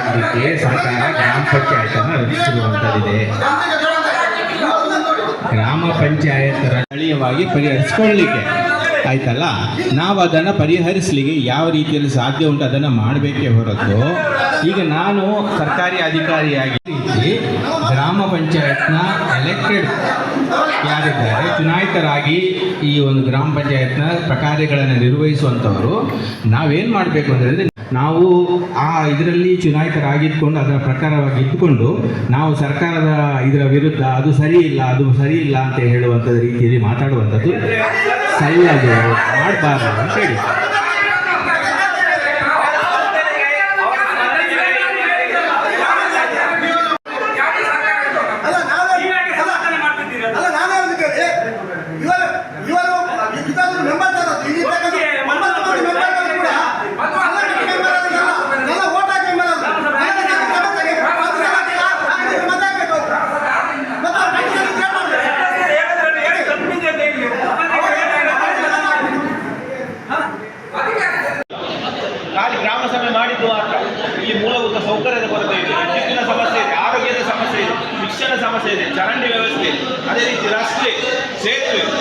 ಆಗಲಿಕ್ಕೆ ಸರ್ಕಾರ ಗ್ರಾಮ ಪಂಚಾಯತನ್ನು ರಚಿಸಿರುವಂಥದ್ದಿದೆ. ಗ್ರಾಮ ಪಂಚಾಯತ್ ಸ್ಥಳೀಯವಾಗಿ ಪರಿಹರಿಸ್ಕೊಳ್ಳಿಕ್ಕೆ ಆಯ್ತಲ್ಲ? ನಾವು ಅದನ್ನು ಪರಿಹರಿಸಲಿಕ್ಕೆ ಯಾವ ರೀತಿಯಲ್ಲಿ ಸಾಧ್ಯ ಉಂಟು ಅದನ್ನ ಮಾಡಬೇಕೇ ಹೊರತು. ಈಗ ನಾನು ಸರ್ಕಾರಿ ಅಧಿಕಾರಿಯಾಗಿ ಗ್ರಾಮ ಪಂಚಾಯತ್ನ ಎಲೆಕ್ಟೆಡ್ ಯಾರಿದ್ದಾರೆ, ಚುನಾಯಿತರಾಗಿ ಈ ಒಂದು ಗ್ರಾಮ ಪಂಚಾಯತ್ನ ಪ್ರಕಾರ್ಯಗಳನ್ನು ನಿರ್ವಹಿಸುವಂಥವರು ನಾವೇನು ಮಾಡಬೇಕು ಅಂತಂದರೆ ನಾವು ಆ ಇದರಲ್ಲಿ ಚುನಾಯಿತರಾಗಿದ್ಕೊಂಡು ಅದರ ಪ್ರಕಾರವಾಗಿ ಇಟ್ಟುಕೊಂಡು ನಾವು ಸರ್ಕಾರದ ಇದರ ವಿರುದ್ಧ ಅದು ಸರಿ ಇಲ್ಲ ಅದು ಸರಿ ಇಲ್ಲ ಅಂತ ಹೇಳುವಂಥದ್ದು ರೀತಿಯಲ್ಲಿ ಮಾತಾಡುವಂಥದ್ದು ಸರಿಯಾಗಿ ಮಾಡಬಾರ್ದು ಅಂತ ಹೇಳಿ. சேர்த்து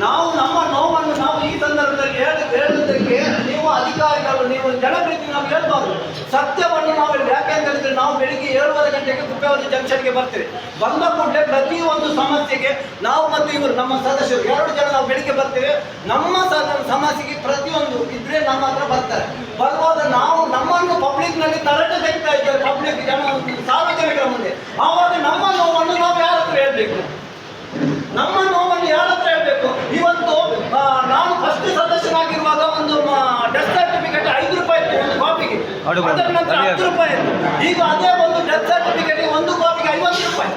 ನಾವು ನಮ್ಮ ನೋವನ್ನು ನಾವು ಈ ಸಂದರ್ಭದಲ್ಲಿ ಹೇಳ ಹೇಳುವುದಕ್ಕೆ ನೀವು ಅಧಿಕಾರಿಗಳು, ನೀವು ಜನಪ್ರೀತಿ ನಾವು ಹೇಳ್ಬಾರ್ದು. ಸತ್ಯವನ್ನು ನಾವು ಯಾಕೆ ಅಂತ ಹೇಳಿದ್ರೆ ನಾವು ಬೆಳಿಗ್ಗೆ ಏಳುವರೆ ಗಂಟೆಗೆ ಕುಪ್ಪೆವಾದ ಜಂಕ್ಷನ್ಗೆ ಬರ್ತೀವಿ. ಬಂದ ಕೂಡಲೇ ಪ್ರತಿಯೊಂದು ಸಮಸ್ಯೆಗೆ ನಾವು ಮತ್ತು ಇವರು, ನಮ್ಮ ಸದಸ್ಯರು, ಎರಡು ಜನ ನಾವು ಬೆಳಿಗ್ಗೆ ಬರ್ತೇವೆ. ನಮ್ಮ ಸಮಸ್ಯೆಗೆ ಪ್ರತಿಯೊಂದು ಇದ್ರೆ ನಮ್ಮ ಹತ್ರ ಬರ್ತಾರೆ. ಬರುವಾಗ ನಾವು ನಮ್ಮನ್ನು ಪಬ್ಲಿಕ್ನಲ್ಲಿ ತರಟೆ ತೆಗಿತಾ ಇದ್ದೇವೆ. ಪಬ್ಲಿಕ್ ಜನ ಸಾರ್ವಜನಿಕರ ಮುಂದೆ. ಆವಾಗ ನಮ್ಮ ನೋವನ್ನು ನಾವು ಯಾರ ಹತ್ರ ಹೇಳ್ಬೇಕು ನಮ್ಮ ನೋವನ್ನು ಯಾರ ಹತ್ರ ಹೇಳ್ಬೇಕು ಇವತ್ತು ಆ, ನಾನು ಫಸ್ಟ್ ಸದಸ್ಯನಾಗಿರುವಾಗ ಒಂದು ಡೆತ್ ಸರ್ಟಿಫಿಕೇಟ್ ಐದು ರೂಪಾಯಿ ಇತ್ತು ಒಂದು ಕಾಪಿಗೆ ಅದರ ನಂತರ ಹತ್ತು ರೂಪಾಯಿ ಈಗ ಅದೇ ಒಂದು ಡೆತ್ ಸರ್ಟಿಫಿಕೇಟ್ ಒಂದು ಕಾಪಿಗೆ ಐವತ್ತು ರೂಪಾಯಿ.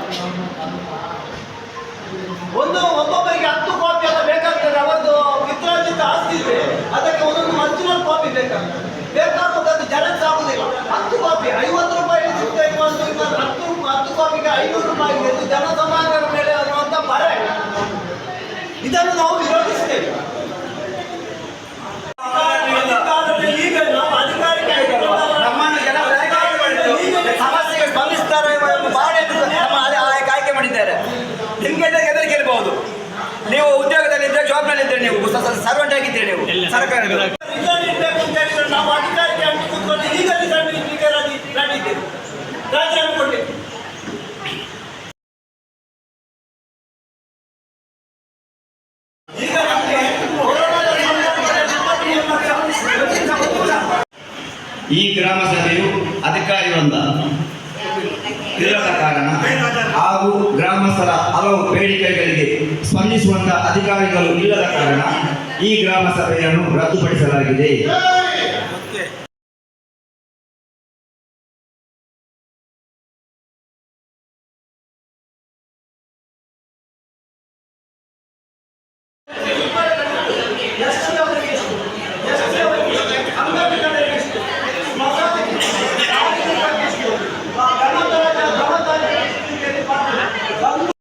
ಒಂದು ಒಬ್ಬೊಬ್ಬರಿಗೆ ಹತ್ತು ಕಾಪಿ ಎಲ್ಲ ಬೇಕಾಗ್ತದೆ. ಅವರದ್ದು ಪಿತ್ರಾರ್ಜಿತ ಆಸ್ತಿ ಇದೆ. ಅದಕ್ಕೆ ಒಂದೊಂದು ಒರಿಜಿನಲ್ ಕಾಪಿ ಬೇಕಾಗ್ತದೆ. ಬೇಕಾಗುವುದು ಜನಕ್ಕೆ ಆಗುದಿಲ್ಲ. ಹತ್ತು ಕಾಪಿ ಐವತ್ತು ರೂಪಾಯಿ ಸಿಗ್ತಾ ಇರುವಂತ ಹತ್ತು ಹತ್ತು ಕಾಪಿಗೆ ಐನೂರು ರೂಪಾಯಿ ಜನ ಸಮಾಜದ ಮೇಲೆ ಅನ್ನುವಂಥ ಬರ. ಇದನ್ನು ನಾವು ವಿರೋಧಿಸ್ತೇವೆ ಈಗ ನಾವು ಅಧಿಕಾರಕ್ಕೆ ನಮ್ಮನ್ನು ಜನ ಸಮಸ್ಯೆಗೆ ಸ್ಪಂದಿಸ್ತಾರೆ ಎಂಬ ಭಾವನೆಯನ್ನು ನಮ್ಮ ಆಯ- ಆಯಕ ಆಯ್ಕೆ ಮಾಡಿದ್ದಾರೆ ನಿಮಗೆ ಎದುರಿಗೆ ಇರಬಹುದು ನೀವು ಉದ್ಯೋಗದಲ್ಲಿ ಇದ್ದರೆ ಜಾಬ್ನಲ್ಲಿ ಇದ್ದೀರಿ ನೀವು ಸರ್ವೆಂಟ್ ಆಗಿದ್ದೀರಿ ಈ ಗ್ರಾಮ ಸಭೆಯು ಅಧಿಕಾರಿ ಬಂದ ಇಲ್ಲದ ಕಾರಣ ಹಾಗೂ ಗ್ರಾಮಸ್ಥರ ಹಲವು ಬೇಡಿಕೆಗಳಿಗೆ ಸ್ಪಂದಿಸುವಂತ ಅಧಿಕಾರಿಗಳು ಇಲ್ಲದ ಕಾರಣ ಈ ಗ್ರಾಮ ಸಭೆಯನ್ನು ರದ್ದುಪಡಿಸಲಾಗಿದೆ.